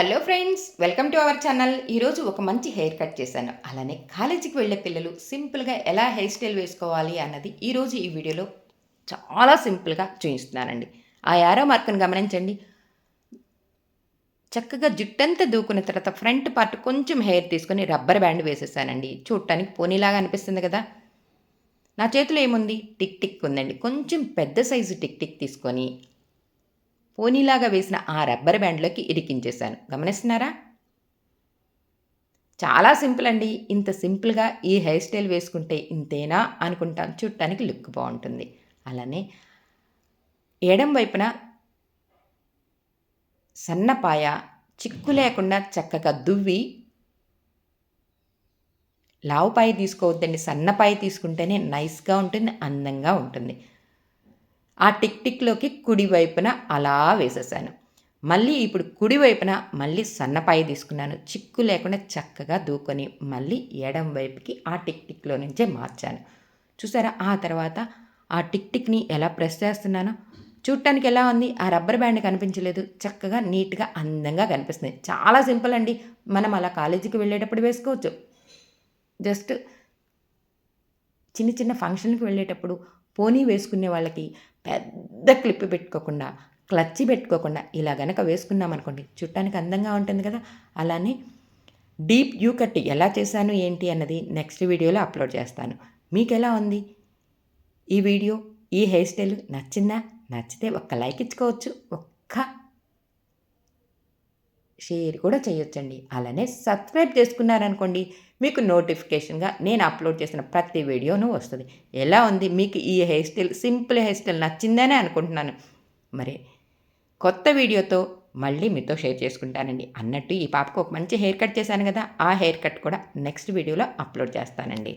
Hello friends welcome to our channel ఈరోజు ఒక మంచి హెయిర్ కట్ చేశాను. అలానే కాలేజీకి వెళ్ళే పిల్లలు సింపుల్గా ఎలా హెయిర్ స్టైల్ వేసుకోవాలి అన్నది ఈరోజు ఈ వీడియోలో చాలా సింపుల్గా చూపిస్తున్నానండి. ఆ యారో మార్కును గమనించండి. చక్కగా జుట్టంతా దూకున్న తర్వాత ఫ్రంట్ పార్ట్ కొంచెం హెయిర్ తీసుకొని రబ్బర్ బ్యాండ్ వేసేసానండి. చూడటానికి పోనీలాగా అనిపిస్తుంది కదా. నా చేతిలో ఏముంది? టిక్ టిక్ ఉందండి. కొంచెం పెద్ద సైజు టిక్ టిక్ తీసుకొని పోనీలాగా వేసిన ఆ రబ్బర్ బ్యాండ్లోకి ఇరికించేశాను. గమనిస్తున్నారా? చాలా సింపుల్ అండి. ఇంత సింపుల్గా ఈ హెయిర్ స్టైల్ వేసుకుంటే ఇంతేనా అనుకుంటాం చుట్టానికి లుక్ బాగుంటుంది. అలానే ఎడం వైపున సన్నపాయ చిక్కు లేకుండా చక్కగా దువ్వి లావుపాయ తీసుకోవద్దండి. సన్నపాయ తీసుకుంటేనే నైస్గా ఉంటుంది అందంగా ఉంటుంది. ఆ టిక్ టిక్లోకి కుడి వైపున అలా వేసేసాను. మళ్ళీ ఇప్పుడు కుడి వైపున మళ్ళీ సన్నపాయ తీసుకున్నాను. చిక్కు లేకుండా చక్కగా దూకొని మళ్ళీ ఎడం వైపుకి ఆ టిక్ టిక్లో నుంచే మార్చాను. చూసారా? ఆ తర్వాత ఆ టిక్ టిక్ని ఎలా ప్రెస్ చేస్తున్నానో? చూడటానికి ఎలా ఉంది? ఆ రబ్బర్ బ్యాండ్ కనిపించలేదు. చక్కగా నీట్గా అందంగా కనిపిస్తుంది. చాలా సింపుల్ అండి. మనం అలా కాలేజీకి వెళ్ళేటప్పుడు వేసుకోవచ్చు. జస్ట్ చిన్న చిన్న ఫంక్షన్కి వెళ్ళేటప్పుడు పోనీ వేసుకునే వాళ్ళకి పెద్ద క్లిప్ పెట్టుకోకుండా క్లచ్చి పెట్టుకోకుండా ఇలా గనక వేసుకున్నామనుకోండి చుట్టానికి అందంగా ఉంటుంది కదా. అలానే డీప్ యూ కట్ ఎలా చేశాను ఏంటి అన్నది నెక్స్ట్ వీడియోలో అప్లోడ్ చేస్తాను. మీకు ఎలా ఉంది? ఈ వీడియో ఈ హెయిర్ స్టైల్ నచ్చిందా? నచ్చితే ఒక్క లైక్ ఇచ్చుకోవచ్చు. ఒక్క షేర్ కూడా చేయొచ్చండి. అలానే సబ్స్క్రైబ్ చేసుకున్నారనుకోండి మీకు నోటిఫికేషన్గా నేను అప్లోడ్ చేసిన ప్రతి వీడియోను వస్తుంది. ఎలా ఉంది? మీకు ఈ hair style simple hair style నచ్చిందనే అనుకుంటున్నాను. మరి కొత్త వీడియోతో మళ్ళీ మీతో షేర్ చేసుకుంటానండి. అన్నట్టు ఈ పాపకు ఒక మంచి హెయిర్ కట్ చేశాను కదా ఆ హెయిర్ కట్ కూడా నెక్స్ట్ వీడియోలో అప్లోడ్ చేస్తానండి.